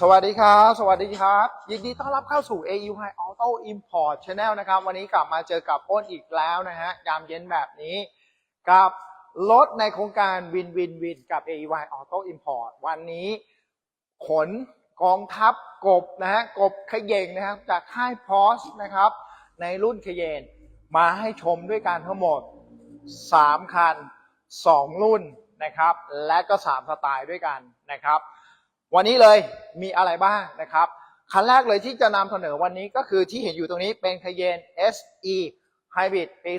สวัสดีครับ สวัสดีครับ ยินดีต้อนรับเข้าสู่ AU High Auto Import Channel นะครับ วันนี้กลับมาเจอกับอ้นอีกแล้วนะฮะ ยามเย็นแบบนี้ กับรถในโครงการวินวินวินกับ AU High Auto Import วันนี้ขนกองทัพกบนะฮะ กบขยเยงนะครับ จากค่ายพอสนะครับ ในรุ่นขยเยนมาให้ชมด้วยกันทั้งหมด 3 คัน 2 รุ่นนะครับ และก็ 3 สไตล์ด้วยกันนะครับ วันนี้เลยมีอะไรบ้างนะครับ คันแรกเลยที่จะนำเสนอวันนี้ก็คือที่เห็นอยู่ตรงนี้เป็นคเยน SE Hybrid ปี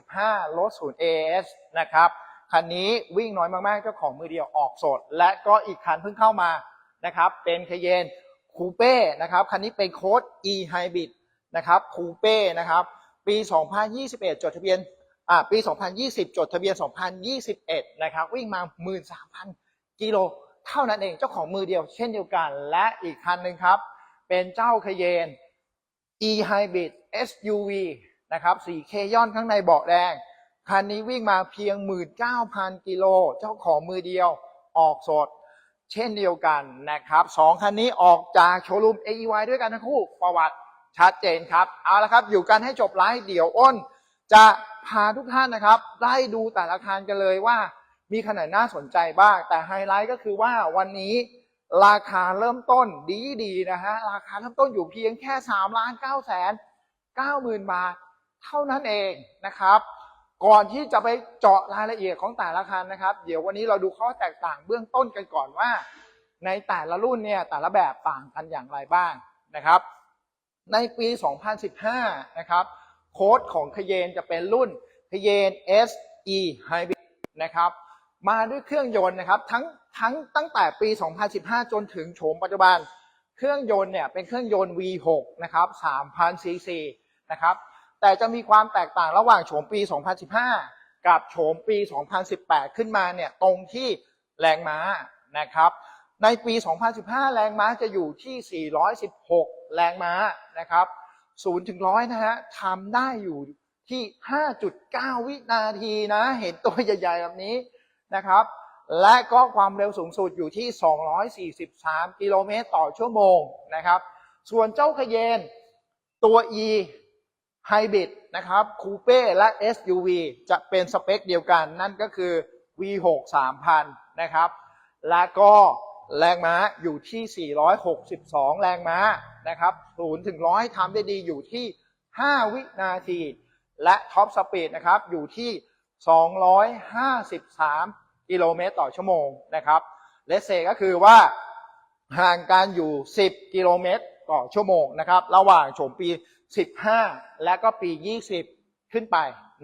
2015 รถศูนย์ AS นะครับ คันนี้วิ่งน้อยมากๆ เจ้าของมือเดียวออกสด และก็อีกคันเพิ่งเข้ามานะครับ เป็นคเยนคูเป้นะครับ คันนี้เป็นโค้ด E Hybrid นะครับคูเป้นะครับ ปี 2021 จดทะเบียนอ่าปี 2020 จดทะเบียน 2021 นะครับ วิ่งมา 13,000 กิโล เท่านั้นเองเจ้าของมือเดียวเช่นเดียวกัน และอีกคันหนึ่งครับ เป็นเจ้าคเยน e hybrid SUV นะครับ 4 k ย่อนข้างในเบาะแดง คันนี้วิ่งมาเพียง 19,000 กิโล เจ้าของมือเดียวออกสด เช่นเดียวกันนะครับสองคันนี้ออกจากโชว์รูม AEY ด้วยกันทั้งคู่ประวัติชัดเจนครับ เอาละครับ อยู่กันให้จบไลฟ์เดี๋ยวอ้น จะพาทุกท่านนะครับไล่ดูแต่ละคันกันเลยว่า มีขนาดน่าสนใจบ้าง แต่ไฮไลท์ก็คือว่าวันนี้ราคาเริ่มต้นดีดีๆนะฮะ ราคาเริ่มต้นอยู่เพียงแค่3ล้าน9แสน9หมื่นบาท เท่านั้นเองนะครับ ก่อนที่จะไปเจาะรายละเอียดของแต่ละคันนะครับ เดี๋ยววันนี้เราดูข้อแตกต่างเบื้องต้นกันก่อนว่า ในแต่ละรุ่นเนี่ยแต่ละแบบต่างกันอย่างไรบ้างนะครับ ในปี 2015 นะครับโค้ดของคเยนจะเป็นรุ่นคเยน SE Hybrid นะครับ มาด้วยเครื่องยนต์นะครับทั้งทั้งตั้งแต่ปี 2015 จนถึงโฉมปัจจุบัน เครื่องยนต์เนี่ยเป็นเครื่องยนต์ V6 นะครับ3,000ซีซีนะครับแต่จะมีความแตกต่างระหว่างโฉมปี 2015 กับโฉมปี 2018 ขึ้นมาเนี่ยตรงที่แรงม้านะครับในปี 2015 แรงม้าจะอยู่ที่ 416 แรงม้านะครับ0ถึง100นะฮะทำได้อยู่ที่ 5.9 วินาทีนะ เห็นตัวใหญ่ๆแบบนี้ นะครับ และก็ความเร็วสูงสุดอยู่ที่ 243 กิโลเมตรต่อชั่วโมงนะครับ ส่วนเจ้าขยเยนตัว E Hybrid นะครับคูเป้และ SUV จะเป็นสเปคเดียวกัน นั่นก็คือ V6 3000 นะครับ และก็แรงม้าอยู่ที่ 462 แรงม้านะครับ0ถึง100ทำได้ดีอยู่ที่ 5 วินาที และท็อปสปีดนะครับอยู่ที่ 253 กิโลเมตรต่อชั่วโมงนะครับเลสเซก็คือว่าห่างกันอยู่ 10 กิโลเมตรต่อชั่วโมงนะครับ ระหว่างโฉมปี 15 และก็ปี 20 ขึ้นไป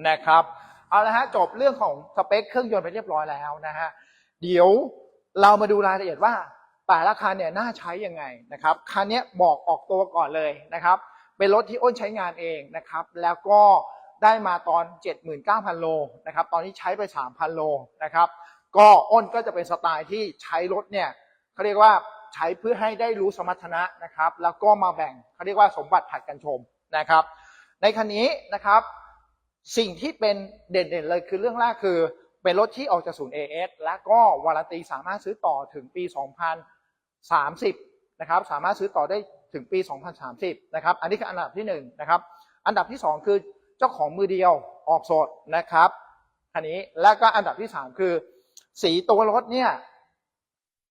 นะครับเอาละฮะจบเรื่องของสเปคเครื่องยนต์ไปเรียบร้อยแล้วนะฮะเดี๋ยวเรามาดูรายละเอียดว่าแต่ละคันเนี่ยน่าใช้ยังไงนะครับคันนี้บอกออกตัวก่อนเลยนะครับ เป็นรถที่อ้นใช้งานเองนะครับ แล้วก็ ได้มาตอน 79,000 โลนะครับ ตอนนี้ใช้ไป 3,000 โลนะครับ ก็อ้นก็จะเป็นสไตล์ที่ใช้รถเนี่ยเขาเรียกว่าใช้เพื่อให้ได้รู้สมรรถนะนะครับ แล้วก็มาแบ่งเขาเรียกว่าสมบัติผัดกันชมนะครับ ในคันนี้นะครับสิ่งที่เป็นเด่นๆเลยคือเรื่องแรกคือ เป็นรถที่ออกจากศูนย์ AS และก็วารันตีสามารถซื้อต่อถึงปี 2030 นะครับ สามารถซื้อต่อได้ถึงปี 2030 นะครับ อันนี้คืออันดับที่1นงนะครับ อันดับที่ 2 คือ เจ้าของมือเดียวออกสดนะครับคันนี้และก็อันดับที่3คือ สีตัวรถเนี่ย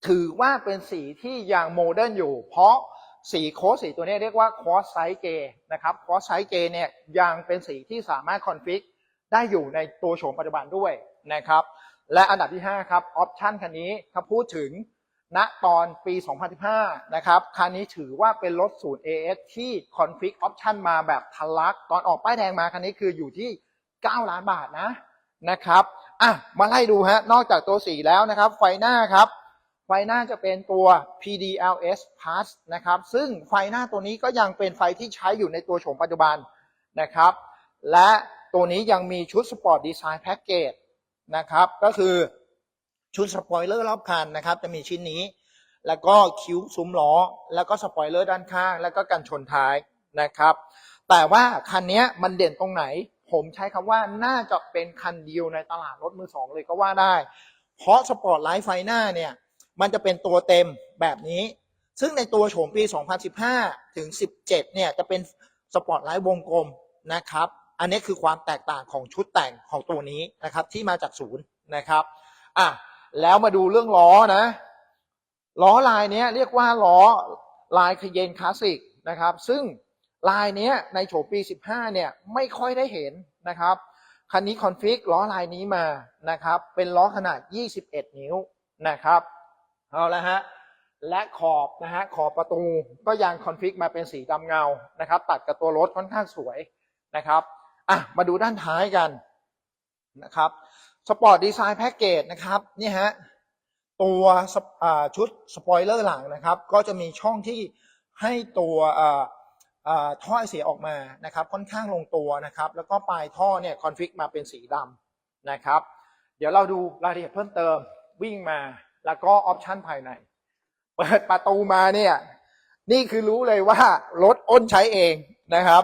ถือว่าเป็นสีที่ยังโมเดิร์นอยู่ เพราะสีโค้ดสีตัวนี้เรียกว่าคอสไซส์เกนะครับคอสไซส์เกเนี่ยยังเป็นสีที่สามารถคอนฟิกได้อยู่ในตัวโฉมปัจจุบันด้วยนะครับ และอันดับที่ 5 ครับออปชันคันนี้ถ้าพูดถึง ณตอนปี 2015 นะครับคันนี้ถือว่าเป็นรถศูนย์ AS ที่คอนฟิกออปชันมาแบบทะลัก ตอนออกป้ายแดงมาคันนี้คืออยู่ที่ 9 ล้านบาทนะนะครับอะมาไล่ดูฮะ นอกจากตัวสีแล้วนะครับ ไฟหน้าครับ ไฟหน้าจะเป็นตัว PDLS Plus นะครับ ซึ่งไฟหน้าตัวนี้ก็ยังเป็นไฟที่ใช้อยู่ในตัวโฉมปัจจุบันนะครับ และตัวนี้ยังมีชุดสปอร์ตดีไซน์แพ็กเกจนะครับ ก็คือ ชุดสปอยเลอร์รอบคันนะครับ จะมีชิ้นนี้ แล้วก็คิ้วซุ้มล้อ แล้วก็สปอยเลอร์ด้านข้าง แล้วก็กันชนท้ายนะครับ แต่ว่าคันนี้มันเด่นตรงไหน ผมใช้คำว่าน่าจะเป็นคันเดียวในตลาดรถมือสองเลยก็ว่าได้ เพราะสปอร์ตไลท์ไฟหน้าเนี่ยมันจะเป็นตัวเต็มแบบนี้ ซึ่งในตัวโฉมปี 2015 ถึง 17 เนี่ยจะเป็นสปอร์ตไลท์วงกลมนะครับ อันนี้คือความแตกต่างของชุดแต่งของตัวนี้นะครับที่มาจากศูนย์นะครับ อะ แล้วมาดูเรื่องล้อนะ ล้อลายนี้เรียกว่าล้อลายคเยนคลาสสิกนะครับ ซึ่งลายนี้ในโฉมปี 15 เนี่ยไม่ค่อยได้เห็นนะครับ คันนี้คอนฟิกล้อลายนี้มานะครับ เป็นล้อขนาด 21 นิ้วนะครับเอาละฮะและขอบนะฮะขอบประตูก็ยังคอนฟิกมาเป็นสีดำเงานะครับ ตัดกับตัวรถค่อนข้างสวยนะครับอะมาดูด้านท้ายกันนะครับ สปอร์ตดีไซน์แพ็กเกจนะครับนี่ฮะตัวชุดสปอยเลอร์หลังนะครับ ก็จะมีช่องที่ให้ตัวท่อไอเสียออกมานะครับ ค่อนข้างลงตัวนะครับ แล้วก็ปลายท่อเนี่ยคอนฟิกมาเป็นสีดำนะครับ เดี๋ยวเราดูรายละเอียดเพิ่มเติมวิ่งมาแล้วก็ออปชันภายในเปิดประตูมาเนี่ยนี่คือรู้เลยว่ารถอ้นใช้เองนะครับ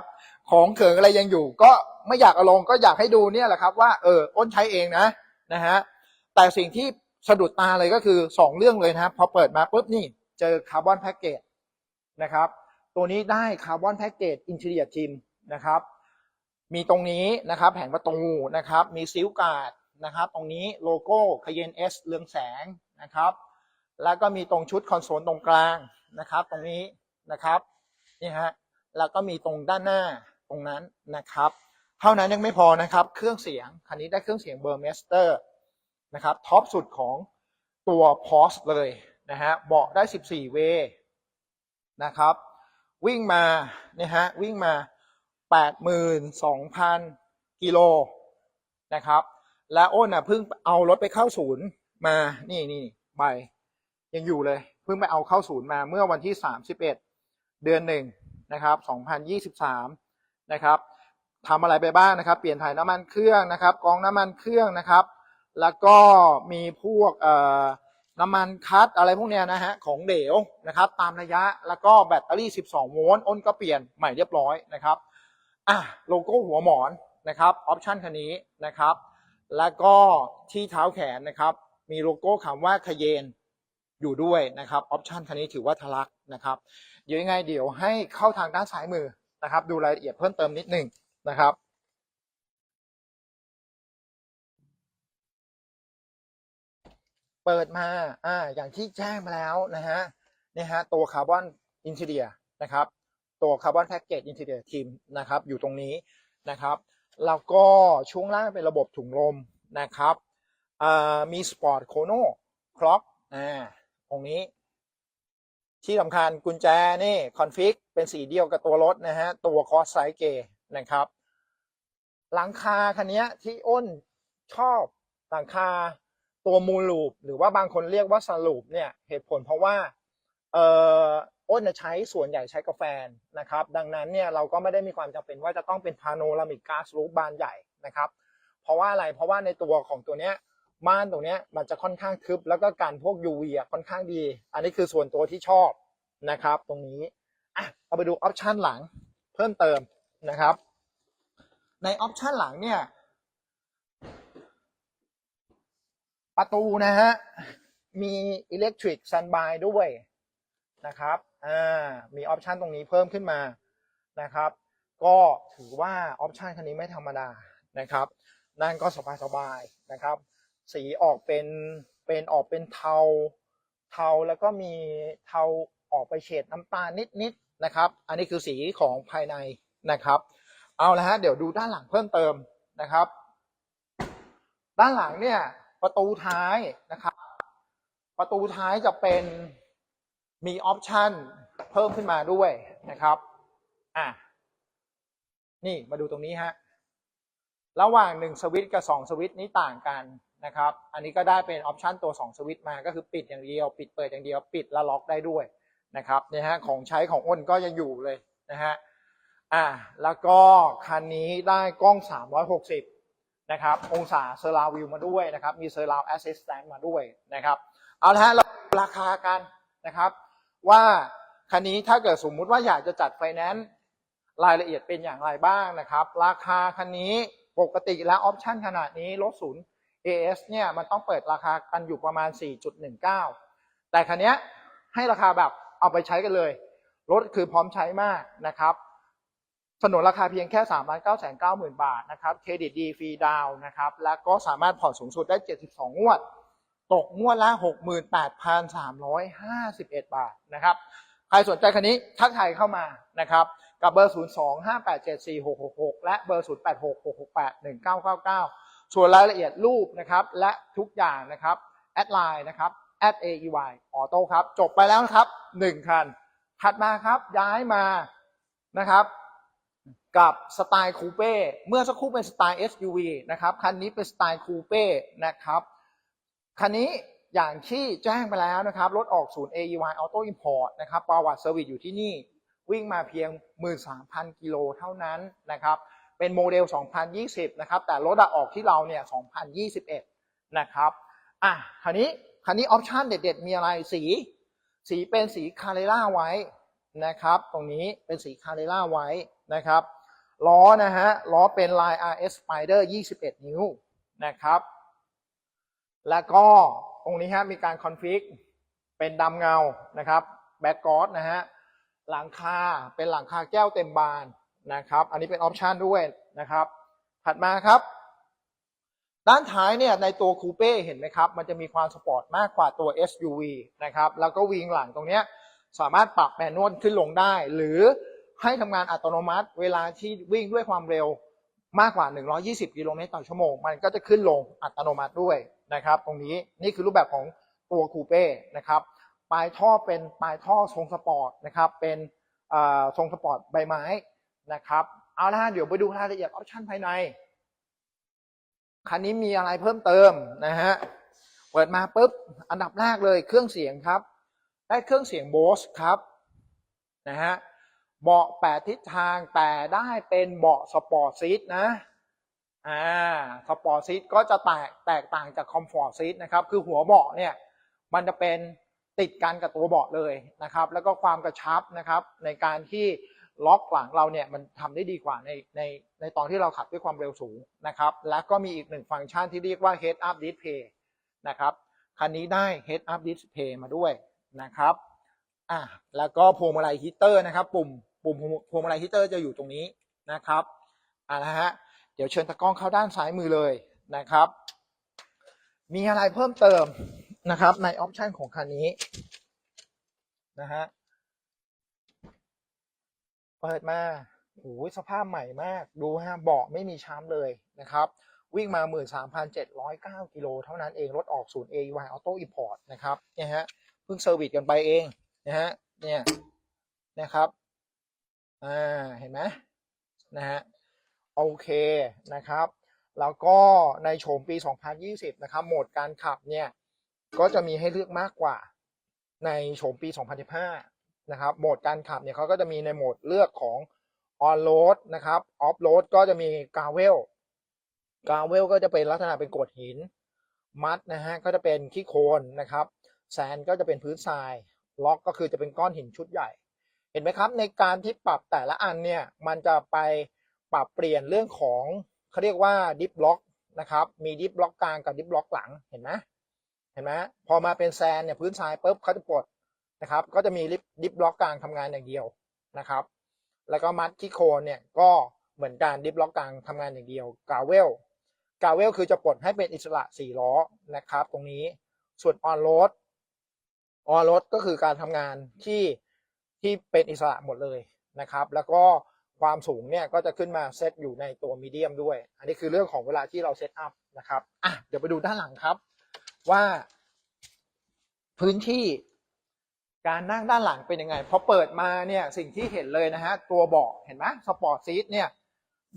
ของเขิงอะไรยังอยู่ ก็ไม่อยากเอาลงก็อยากให้ดูเนี่ยแหละครับว่าเอออ้นใช้เองนะนะฮะแต่สิ่งที่สะดุดตาเลยก็คือสองเรื่องเลยนะครับ พอเปิดมาปุ๊บนี่เจอคาร์บอนแพ็กเกจนะครับ ตัวนี้ได้คาร์บอนแพ็กเกจอินเท i รียจิมนะครับ มีตรงนี้นะครับแผงประตูนะครับ มีซิลการ์ดนะครับ ตรงนี้โลโก้คเยนเอสเรืองแสงนะครับ แล้วก็มีตรงชุดคอนโซลตรงกลางนะครับ ตรงนี้นะครับนี่ฮะแล้วก็มีตรงด้านหน้า ตรงนั้นนะครับ เท่านั้นยังไม่พอนะครับ เครื่องเสียงคันนี้ได้เครื่องเสียงเบอร์เมสเตอร์นะครับท็อปสุดของตัวพอสเลยนะฮะเบาะได้ 14 เวนะครับ วิ่งมาเนี่ยฮะวิ่งมา 82,000 กิโลนะครับ และอ้นอะเพิ่งเอารถไปเข้าศูนย์มานี่นี่ใบยังอยู่เลย เพิ่งไปเอาเข้าศูนย์มาเมื่อวันที่ 31 เดือนหนึ่งนะครับ 2023 นะครับทำอะไรไปบ้างนะครับ เปลี่ยนถ่ายน้ำมันเครื่องนะครับกองน้ำมันเครื่องนะครับ แล้วก็มีพวกน้ำมันคัตอะไรพวกเนี้ยนะฮะของเหลวนะครับ ตามระยะแล้วก็แบตเตอรี่ 12 โวลต์อ้นก็เปลี่ยนใหม่เรียบร้อยนะครับอะโลโก้หัวหมอนนะครับออปชันคันนี้นะครับ แล้วก็ที่เท้าแขนนะครับ มีโลโก้คำว่าคเยนอยู่ด้วยนะครับออปชันคันนี้ถือว่าทะลักนะครับ เดี๋ยวยังไงเดี๋ยวให้เข้าทางด้านซ้ายมือ นะครับ ดูรายละเอียดเพิ่มเติมนิดหนึ่งนะครับเปิดมา อ่า อย่างที่แจ้งมาแล้วนะฮะ นี่ฮะ ตัวคาร์บอนอินเท i รียนะครับ ตัวคาร์บอนแพ็กเกจอินเท i รียทีมนะครับ อยู่ตรงนี้นะครับ แล้วก็ช่วงล่างเป็นระบบถุงลมนะครับ มีสปอร์ตโคโนคล็อก อ่า ตรงนี้ ที่สำคัญกุญแจนี่คอนฟิกเป็นสีเดียวกับตัวรถนะฮะ ตัวคอสไซเกนะครับ หลังคาคันนี้ที่อ้นชอบหลังคาตัวมูลูป หรือว่าบางคนเรียกว่าสลูปเนี่ยเหตุผลเพราะว่าเอ่ออ้นใช้ส่วนใหญ่ใช้กาแฟนะครับ ดังนั้นเนี่ยเราก็ไม่ได้มีความจำเป็นว่าจะต้องเป็นพาโนรามิกกาสลูปบานใหญ่นะครับ เพราะว่าอะไรเพราะว่าในตัวของตัวเนี้ย ม่านตรงนี้มันจะค่อนข้างทึบ แล้วก็การพวก UV อะค่อนข้างดี อันนี้คือส่วนตัวที่ชอบนะครับ ตรงนี้อะเอาไปดูออปชันหลังเพิ่มเติมนะครับ ในออปชันหลังเนี่ยประตูนะฮะ มีอิเล็กทริกซันบายด้วยนะครับอ่ามีออปชันตรงนี้เพิ่มขึ้นมานะครับ ก็ถือว่าออปชันคันนี้ไม่ธรรมดานะครับ นั่นก็สบายๆนะครับ สีออกเป็นเป็นออกเป็นเทา เทาแล้วก็มีเทาออกไปเฉดน้ำตาลนิดๆนะครับ อันนี้คือสีของภายในนะครับ เอาละฮะเดี๋ยวดูด้านหลังเพิ่มเติมนะครับ ด้านหลังเนี่ยประตูท้ายนะครับ ประตูท้ายจะเป็นมีออปชันเพิ่มขึ้นมาด้วยนะครับอะนี่มาดูตรงนี้ฮะ ระหว่าง1สวิตกับ2สวิตนี้ต่างกันนะครับ อันนี้ก็ได้เป็นออปชันตัว2สวิตช์มา ก็คือปิดอย่างเดียว ปิดเปิดอย่างเดียว ปิดแล้วล็อกได้ด้วยนะครับเนี่ยฮะของใช้ของอ้นก็ยังอยู่เลยนะฮะอ่าแล้วก็คันนี้ได้กล้อง 360 นะครับ องศาเซอร์ราววิวมาด้วยนะครับ มีเซอร์ราวแอสซิสแตนต์มาด้วยนะครับ เอาละฮะเราราคากันนะครับ ว่าคันนี้ถ้าเกิดสมมุติว่าอยากจะจัดไฟแนนซ์รายละเอียดเป็นอย่างไรบ้างนะครับ ราคาคันนี้ปกติแล้วออปชันขนาดนี้รถศูนย์ AS เนี่ยมันต้องเปิดราคากันอยู่ประมาณ 4.19 แต่คันนี้ให้ราคาแบบเอาไปใช้กันเลย รถคือพร้อมใช้มากนะครับ สนนราคาเพียงแค่ 3 9 9 0 0 0 บาทนะครับ เครดิตดีฟรีดาวน์นะครับ แล้วก็สามารถผ่อนสูงสุดได้ 72 งวด ตกงวดละ 68,351 บาทนะครับ ใครสนใจคันนี้ทักทายเข้ามานะครับกับเบอร์ 025874666 และเบอร์ 0866681999 ส่วนรายละเอียดรูปนะครับ และทุกอย่างนะครับแอดไลน์นะครับ at aey auto ครับ จบไปแล้วนะครับ 1 คัน ถัดมาครับย้ายมานะครับ กับสไตล์คูเป้เมื่อสักครู่เป็นสไตล์ SUV นะครับ คันนี้เป็นสไตล์คูเป้นะครับ คันนี้อย่างที่แจ้งไปแล้วนะครับ รถออกศูนย์ AEY Auto Import นะครับ ประวัติเซอร์วิสอยู่ที่นี่ วิ่งมาเพียง 13,000 กิโลเท่านั้นนะครับ เป็นโมเดล 2020 นะครับ แต่รถออกที่เราเนี่ย 2021 นะครับ อะคันนี้คันนี้ออปชันเด็ด ๆ มีอะไร สี สีเป็นสีคาเรล่าไว้นะครับ ตรงนี้เป็นสีคาเรล่าไว้นะครับ ล้อนะฮะ ล้อเป็นลาย RS Spider 21 นิ้วนะครับ แล้วก็ตรงนี้ฮะ มีการคอนฟิกเป็นดำเงานะครับ แบ็กกอร์ดนะฮะ หลังคา เป็นหลังคาแก้วเต็มบาน นะครับ อันนี้เป็นออปชันด้วยนะครับ ถัดมาครับ ด้านท้ายเนี่ยในตัวคูเป้เห็นไหมครับ มันจะมีความสปอร์ตมากกว่าตัว SUV นะครับ แล้วก็วิงหลังตรงเนี้ยสามารถปรับแมนนวลขึ้นลงได้ หรือให้ทำงานอัตโนมัติ เวลาที่วิ่งด้วยความเร็วมากกว่า 120 กิโลเมตรต่อชั่วโมง มันก็จะขึ้นลงอัตโนมัติด้วยนะครับ ตรงนี้นี่คือรูปแบบของตัวคูเป้นะครับ ปลายท่อเป็นปลายท่อทรงสปอร์ตนะครับ เป็นอ่อทรงสปอร์ตใบไม้ นะครับ เอาละฮะเดี๋ยวไปดูรายละเอียดออปชันภายใน คันนี้มีอะไรเพิ่มเติมนะฮะ เปิดมาปุ๊บ อันดับแรกเลยเครื่องเสียงครับ ได้เครื่องเสียงโบสครับนะฮะเบาะแปดทิศทางแต่ได้เป็นเบาะสปอร์ตซีทนะ อ่า สปอร์ตซีทก็จะแตกแตกต่างจากคอมฟอร์ตซีทนะครับ คือหัวเบาะเนี่ย มันจะเป็นติดกันกับตัวเบาะเลยนะครับ แล้วก็ความกระชับนะครับ ในการที่ ล็อกหลังเราเนี่ยมันทำได้ดีกว่าในในในตอนที่เราขับด้วยความเร็วสูงนะครับ แล้วก็มีอีกหนึ่งฟังก์ชันที่เรียกว่า Head Up Display นะครับคันนี้ได้ Head Up Display มาด้วยนะครับอะแล้วก็พวงมาลัยฮีเตอร์นะครับ ปุ่มปุ่มพวงมาลัยฮีเตอร์จะอยู่ตรงนี้นะครับอะนะฮะเดี๋ยวเชิญตะกล้องเข้าด้านซ้ายมือเลยนะครับ มีอะไรเพิ่มเติมนะครับในออปชันของคันนี้นะฮะ เปิดมาโอ้ยสภาพใหม่มาก ดูฮะเบาะไม่มีช้ำเลยนะครับ วิ่งมา 13,709 กิโลเท่านั้นเอง รถออกศูนย์ AEY Auto Import นะครับเนี่ยฮะเพิ่งเซอร์วิสกันไปเองนะฮะเนี่ยนะครับอ่าเห็นไหมนะฮะโอเคนะครับ แล้วก็ในโฉมปี 2020 นะครับ โหมดการขับเนี่ย ก็จะมีให้เลือกมากกว่าในโฉมปี 2015 นะครับโหมดการขับเนี่ยเขาก็จะมีในโหมดเลือกของ on road นะครับ off road ก็จะมี gravel gravel ก็จะเป็นลักษณะเป็นกรวดหิน มัดนะฮะก็จะเป็นขี้โคลนนะครับแซนก็จะเป็นพื้นทรายล็อกก็คือจะเป็นก้อนหินชุดใหญ่ เห็นไหมครับ ในการที่ปรับแต่ละอันเนี่ยมันจะไปปรับเปลี่ยนเรื่องของเขาเรียกว่าดิฟล็อกนะครับมีดิฟล็อกกลางกับดิฟล็อกหลังเห็นไหมเห็นไหมพอมาเป็นแซนเนี่ยพื้นทรายปุ๊บเขาจะปลด นะครับ ก็จะมีดิฟล็อกกลางทำงานอย่างเดียวนะครับ แล้วก็มัดที่โคนเนี่ยก็เหมือนการดิฟล็อกกลางทำงานอย่างเดียวกาเวลกาเวลคือจะปลดให้เป็นอิสระสี่ล้อนะครับ ตรงนี้ส่วนออนโรดออนโรดก็คือการทำงานที่ที่เป็นอิสระหมดเลยนะครับ แล้วก็ความสูงเนี่ยก็จะขึ้นมาเซตอยู่ในตัวมีเดียมด้วย อันนี้คือเรื่องของเวลาที่เราเซตอัพนะครับอะเดี๋ยวไปดูด้านหลังครับ ว่า พื้นที่ การนั่งด้านหลังเป็นยังไงพอเปิดมาเนี่ยสิ่งที่เห็นเลยนะฮะตัวเบาะเห็นไหมสปอร์ตซีทเนี่ย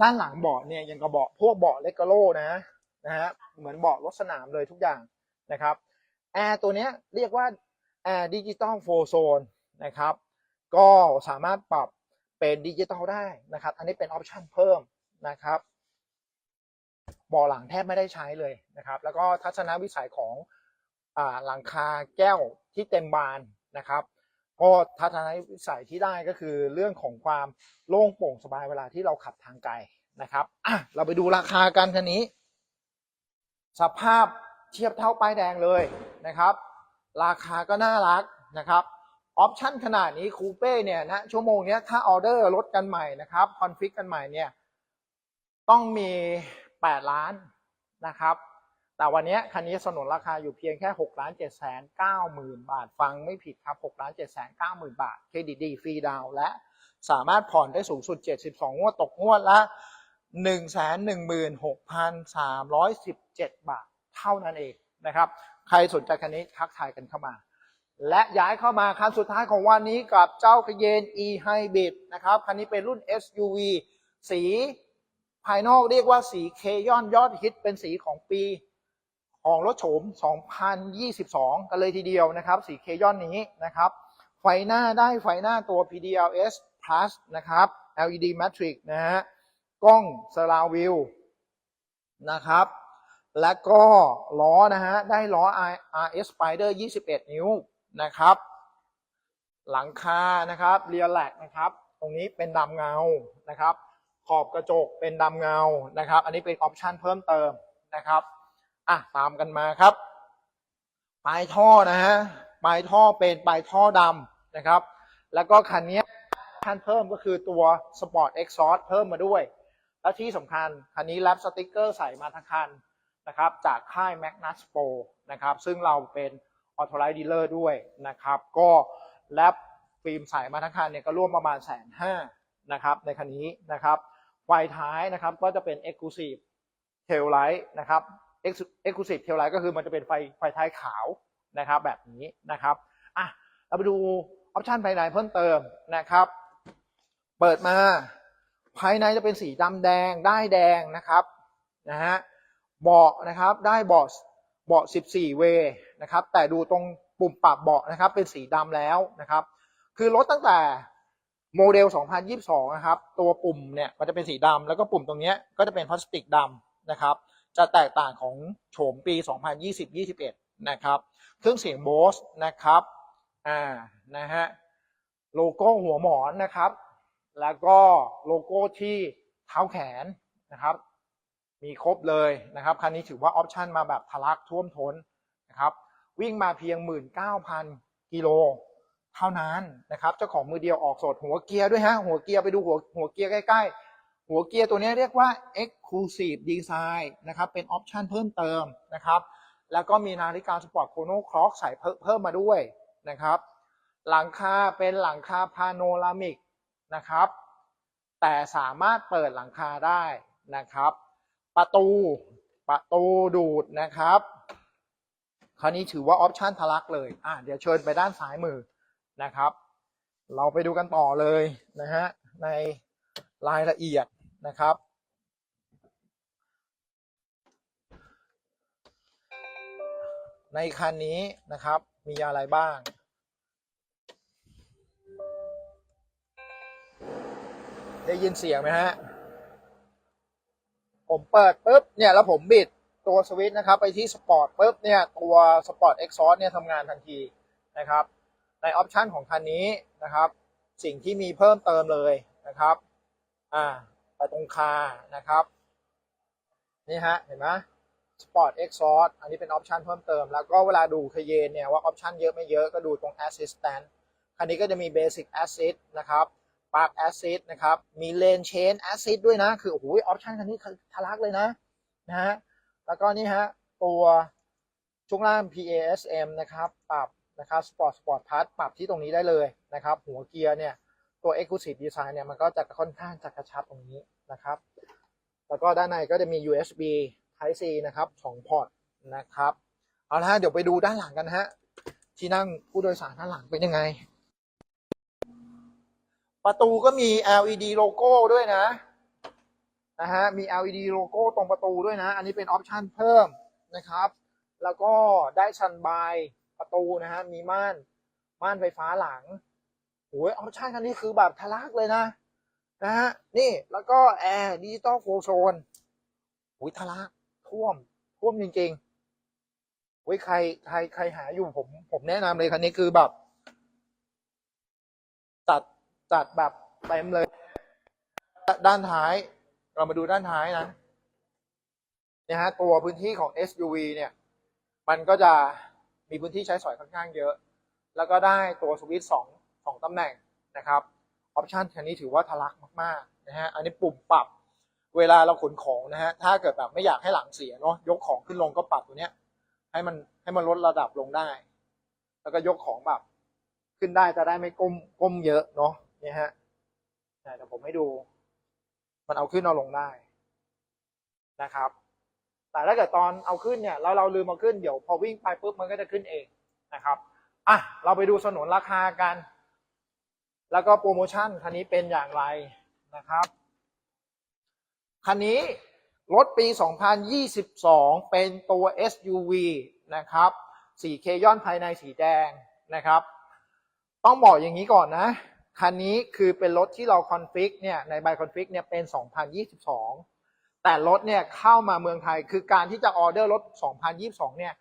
ด้านหลังเบาะเนี่ยยังกระเบาะพวกเบาะเลกโลนะนะฮะเหมือนเบาะรถสนามเลยทุกอย่างนะครับแอร์ตัวเนี้ยเรียกว่าแอร์ดิจิตอลโฟโซนนะครับก็สามารถปรับเป็นดิจิตอลได้นะครับ อันนี้เป็นออปชันเพิ่มนะครับเบาะหลังแทบไม่ได้ใช้เลยนะครับ แล้วก็ทัศนวิสัยของอหลังคาแก้วที่เต็มบาน นะครับ ก็ทัศนวิสัยที่ได้ก็คือเรื่องของความโล่งโปร่งสบายเวลาที่เราขับทางไกลนะครับอะเราไปดูราคากันคันนี้ สภาพเทียบเท่าป้ายแดงเลยนะครับ ราคาก็น่ารักนะครับออปชันขนาดนี้คูเป้เนี่ยนะชั่วโมงนี้ถ้าออเดอร์รถกันใหม่นะครับคอนฟิกกันใหม่เนี่ยต้องมี 8 ล้านนะครับ แต่วันนี้คันนี้สนุนราคาอยู่เพียงแค่6ล้าน7แสน9หมื่นบาท ฟังไม่ผิดครับ6ล้าน7แสน9หมื่นบาท เครดิตดีฟรีดาวและสามารถผ่อนได้สูงสุด 72 งวดตกงวดละ116,317 บาท เท่านั้นเองนะครับ ใครสนใจคันนี้ทักทายกันเข้ามา และย้ายเข้ามาคันสุดท้ายของวันนี้กับเจ้าคเยน e hybrid นะครับ คันนี้เป็นรุ่น SUV สีภายนอกเรียกว่าสีเคยอนยอดฮิตเป็นสีของปี ของรถโฉม 2022 กันเลยทีเดียวนะครับ สีเคยอนนี้นะครับ ไฟหน้าได้ไฟหน้าตัว PDLS Plus นะครับ LED Matrix นะฮะ กล้อง Surround View นะครับ และก็ล้อนะฮะ ได้ล้อ RS Spider 21 นิ้วนะครับ หลังคานะครับเรียลแลกนะครับ ตรงนี้เป็นดำเงานะครับ ขอบกระจกเป็นดำเงานะครับ อันนี้เป็นออปชันเพิ่มเติมนะครับ อะตามกันมาครับ ปลายท่อนะฮะปลายท่อเป็นปลายท่อดำนะครับ แล้วก็คันนี้คันเพิ่มก็คือตัว Sport Exhaust เพิ่มมาด้วย และที่สำคัญคันนี้แรปสติกเกอร์ใส่มาทั้งคันนะครับจากค่าย Magnus Pro นะครับ ซึ่งเราเป็น Authorized Dealer ด้วยนะครับ ก็แรปฟิล์มใส่มาทั้งคันเนี่ยก็ร่วมประมาณแสนห้านะครับ ในคันนี้นะครับไฟท้ายนะครับก็จะเป็น Exclusive Tail Light นะครับ Exclusive Tail Light ก็คือมันจะเป็นไฟไฟท้ายขาวนะครับแบบนี้นะครับอะเราไปดูออปชันภายในเพิ่มเติมนะครับ เปิดมาภายในจะเป็นสีดำแดงได้แดงนะครับนะฮะเบาะนะครับได้เบาะเบาะ 14 เวนะครับ แต่ดูตรงปุ่มปรับเบาะนะครับ เป็นสีดำแล้วนะครับ คือรถตั้งแต่โมเดล 2022 นะครับ ตัวปุ่มเนี่ยมันจะเป็นสีดำแล้วก็ปุ่มตรงนี้ก็จะเป็นพลาสติกดำนะครับ จะแตกต่างของโฉมปี 2020-21 นะครับ เครื่องเสียงโบสนะครับ อ่า นะฮะ โลโก้หัวหมอนนะครับ แล้วก็โลโก้ที่เท้าแขนนะครับ มีครบเลยนะครับ คันนี้ถือว่าออปชันมาแบบทะลักท่วมท้นนะครับ วิ่งมาเพียง 19,000 กิโลเท่านั้นนะครับ เจ้าของมือเดียวออกสดหัวเกียร์ด้วยฮะ หัวเกียร์ไปดูหัวหัวเกียร์ใกล้ ๆ หัวเกียร์ตัวนี้เรียกว่า Exclusive Design นะครับเป็นออปชันเพิ่มเติมนะครับแล้วก็มีนาฬิกาสปอร์ตโคโนคล็อกใส่เพิ่มมาด้วยนะครับหลังคาเป็นหลังคาพาโนรามิกนะครับแต่สามารถเปิดหลังคาได้นะครับ ประตูประตูดูดนะครับ คราวนี้ถือว่าออปชันทะลักเลยอะเดี๋ยวเชิญไปด้านซ้ายมือนะครับ เราไปดูกันต่อเลยนะฮะในรายละเอียด นะครับ ในคันนี้นะครับมีอะไรบ้าง ได้ยินเสียงไหมฮะ ผมเปิดปุ๊บเนี่ยแล้วผมบิดตัวสวิตช์นะครับ ไปที่สปอร์ตปุ๊บเนี่ยตัวสปอร์ตเอ็กซอเนี่ยทำงานทันทีนะครับ ในออปชันของคันนี้นะครับ สิ่งที่มีเพิ่มเติมเลยนะครับ อ่า ไปตรงคานะครับ นี่ฮะ เห็นไหมสปอร์ตเอ็กซออันนี้เป็นออปชันเพิ่มเติม แล้วก็เวลาดูคเยนเนี่ยว่าออปชันเยอะไม่เยอะก็ดูตรง Assistant คันนี้ก็จะมี Basic Assist นะครับปาร์ Assist นะครับ มี Lane Change Assist ด้วยนะ คือโอ้โหออปชันคันนี้ทะลักเลยนะนะฮะแล้วก็นี่ฮะ ตัวช่วงล่าง PASM นะครับ ปรับนะครับ Sport Sport Plus ปรับที่ตรงนี้ได้เลยนะครับ หัวเกียร์เนี่ย ตัว Exclusive Design เนี่ยมันก็จะค่อนข้างจะกระชับตรงนี้นะครับ แล้วก็ด้านในก็จะมี USB Type C นะครับสองพอร์ตนะครับ เอาละฮะเดี๋ยวไปดูด้านหลังกันฮะที่นั่งผู้โดยสารด้านหลังเป็นยังไง ประตูก็มี LED โลโก้ด้วยนะนะฮะมี LED โลโก้ตรงประตูด้วยนะ อันนี้เป็นออปชันเพิ่มนะครับ แล้วก็ได้ชันบายประตูนะฮะมีม่านม่านไฟฟ้าหลัง โอ้ยออปชันคันนี้คือแบบทะลักเลยนะนะฮะนี่แล้วก็แอร์ดิจิตอลโฟโซนโอ้ยทะลักท่วมท่วมจริงๆโอ้ยใครใครใครหาอยู่ผม ผมแนะนำเลยคันนี้คือแบบจัดจัดแบบเต็มเลย ด้านท้าย เรามาดูด้านท้ายนะนี่ยฮะตัวพื้นที่ของ SUV เนี่ย มันก็จะมีพื้นที่ใช้สอยค่อนข้างเยอะ แล้วก็ได้ตัวสวิตช์สอง สองตำแหน่งนะครับออปชันคันนี้ถือว่าทะลักมากๆนะฮะอันนี้ปุ่มปรับเวลาเราขนของนะฮะถ้าเกิดแบบไม่อยากให้หลังเสียเนาะยกของขึ้นลงก็ปรับตัวเนี้ยให้มันให้มันลดระดับลงได้ แล้วก็ยกของแบบขึ้นได้จะได้ไม่ก้มก้มเยอะเนาะเนี่ยฮะแต่เดี๋ยวผมให้ดู มันเอาขึ้นเอาลงได้นะครับ แต่ถ้าเกิดตอนเอาขึ้นเนี่ยแล้วเราลืมเอาขึ้นเดี๋ยวพอวิ่งไปปุ๊บมันก็จะขึ้นเองนะครับอะเราไปดูสนนราคากัน แล้วก็โปรโมชั่นคันนี้เป็นอย่างไรนะครับ คันนี้รถปี 2022 เป็นตัว SUV นะครับ 4K ย่อนภายในสีแดงนะครับ ต้องบอกอย่างนี้ก่อนนะ คันนี้คือเป็นรถที่เราคอนฟิกเนี่ยในใบคอนฟิกเนี่ยเป็น 2022 แต่รถเนี่ยเข้ามาเมืองไทยคือการที่จะออเดอร์รถ 2022 เนี่ย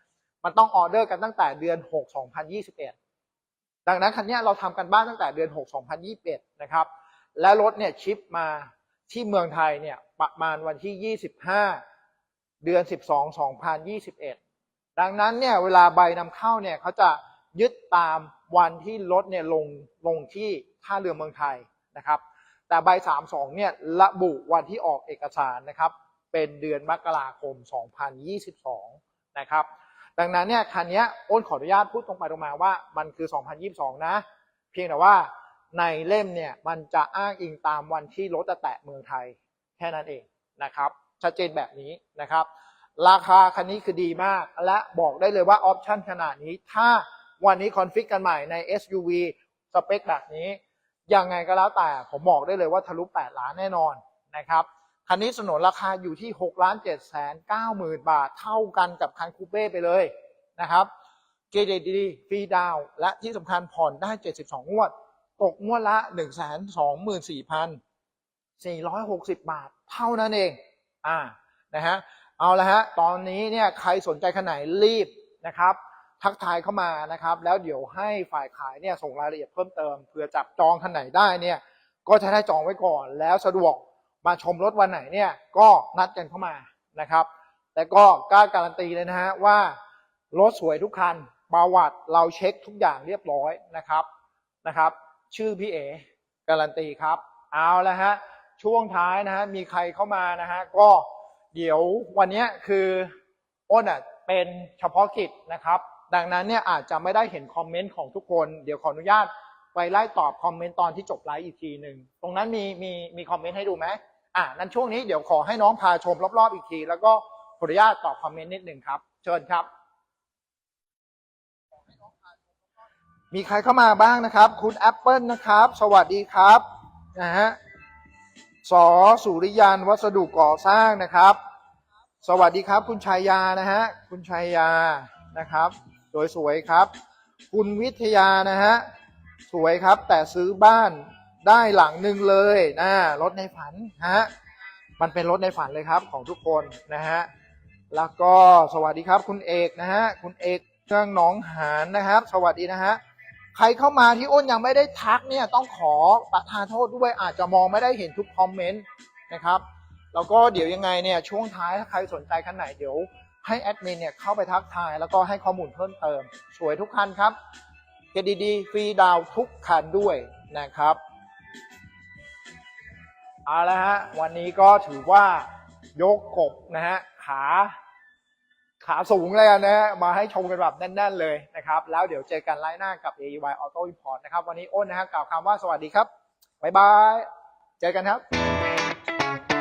มันต้องออเดอร์กันตั้งแต่เดือน 6 2021 ดังนั้นคันนี้เราทำกันบ้านตั้งแต่เดือน 6 2021 นะครับ และรถเนี่ยชิปมาที่เมืองไทยเนี่ยประมาณวันที่ 25 เดือน 12 2021 ดังนั้นเนี่ยเวลาใบนำเข้าเนี่ยเขาจะยึดตามวันที่รถเนี่ยลงลงที่ท่าเรือเมืองไทยนะครับ แต่ใบ 32 เนี่ยระบุวันที่ออกเอกสารนะครับ เป็นเดือนมกราคม 2022 นะครับ ดังนั้นเนี่ยคันนี้อ้นขออนุญาตพูดตรงไปตรงมาว่ามันคือ 2022 นะ เพียงแต่ว่าในเล่มเนี่ยมันจะอ้างอิงตามวันที่รถจะแตะเมืองไทยแค่นั้นเองนะครับ ชัดเจนแบบนี้นะครับ ราคาคันนี้คือดีมาก และบอกได้เลยว่าออปชันขนาดนี้ ถ้าวันนี้คอนฟิกกันใหม่ใน SUV สเปคแบบนี้ยังไงก็แล้วแต่ผมบอกได้เลยว่าทะลุ 8 ล้านแน่นอนนะครับ คันนี้สนนราคาอยู่ที่6ล้าน7แสน9หมื่นบาทเท่ากันกับคันคูเป้ไปเลยนะครับเกรดดีฟรีดาวและที่สำคัญผ่อนได้ 72 งวด ตกงวดละ 1 2 4 460 บาท เท่านั้นเอง อ่า นะฮะ เอาละฮะ ตอนนี้เนี่ยใครสนใจขนาดรีบนะครับ ทักทายเข้ามานะครับ แล้วเดี๋ยวให้ฝ่ายขายเนี่ยส่งรายละเอียดเพิ่มเติมเผื่อจับจองคันไหนได้เนี่ย ก็จะได้จองไว้ก่อนแล้วสะดวก มาชมรถวันไหนเนี่ยก็นัดกันเข้ามานะครับ แต่ก็กล้าการันตีเลยนะฮะว่ารถสวยทุกคันประวัติเราเช็คทุกอย่างเรียบร้อยนะครับนะครับ ชื่อพี่เอการันตีครับ เอาละฮะช่วงท้ายนะฮะมีใครเข้ามานะฮะก็เดี๋ยววันนี้คืออ้นอะเป็นเฉพาะกิจนะครับ ดังนั้นเนี่ยอาจจะไม่ได้เห็นคอมเมนต์ของทุกคนเดี๋ยวขออนุญาตไปไล่ตอบคอมเมนต์ตอนที่จบไลฟ์อีกทีหนึ่งตรงนั้นมีมีมีคอมเมนต์ให้ดูไหม อะนั้นช่วงนี้เดี๋ยวขอให้น้องพาชมรอบๆอีกที แล้วก็ขออนุญาตตอบคอมเมนต์นิดหนึ่งครับ เชิญครับ มีใครเข้ามาบ้างนะครับ คุณแอปเปิลนะครับ สวัสดีครับนะฮะสอสุริยันวัสดุก่อสร้างนะครับ สวัสดีครับ คุณชัยยานะฮะคุณชัยยานะครับสวยๆครับ คุณวิทยานะฮะสวยครับแต่ซื้อบ้าน ได้หลังหนึ่งเลยนะรถในฝันฮะมันเป็นรถในฝันเลยครับของทุกคนนะฮะแล้วก็สวัสดีครับ คุณเอกนะฮะคุณเอกเครื่องหนองหานนะครับ สวัสดีนะฮะใครเข้ามาที่อ้นยังไม่ได้ทักเนี่ยต้องขอประทานโทษด้วยอาจจะมองไม่ได้เห็นทุกคอมเมนต์นะครับแล้วก็เดี๋ยวยังไงเนี่ยช่วงท้ายถ้าใครสนใจคันไหนเดี๋ยวให้แอดมินเนี่ยเข้าไปทักทาย แล้วก็ให้ข้อมูลเพิ่มเติม สวยทุกคันครับเกรดดีฟรีดาวทุกคันด้วยนะครับ เอาละฮะวันนี้ก็ถือว่ายกกบนะฮะขาขาสูงเลยนะฮะมาให้ชมกันแบบแน่นๆเลยนะครับ แล้วเดี๋ยวเจอกันไลน์หน้ากับ AY Auto Import นะครับ วันนี้อ้นนะฮะกล่าวคำว่าสวัสดีครับ บ๊ายบาย เจอกันครับ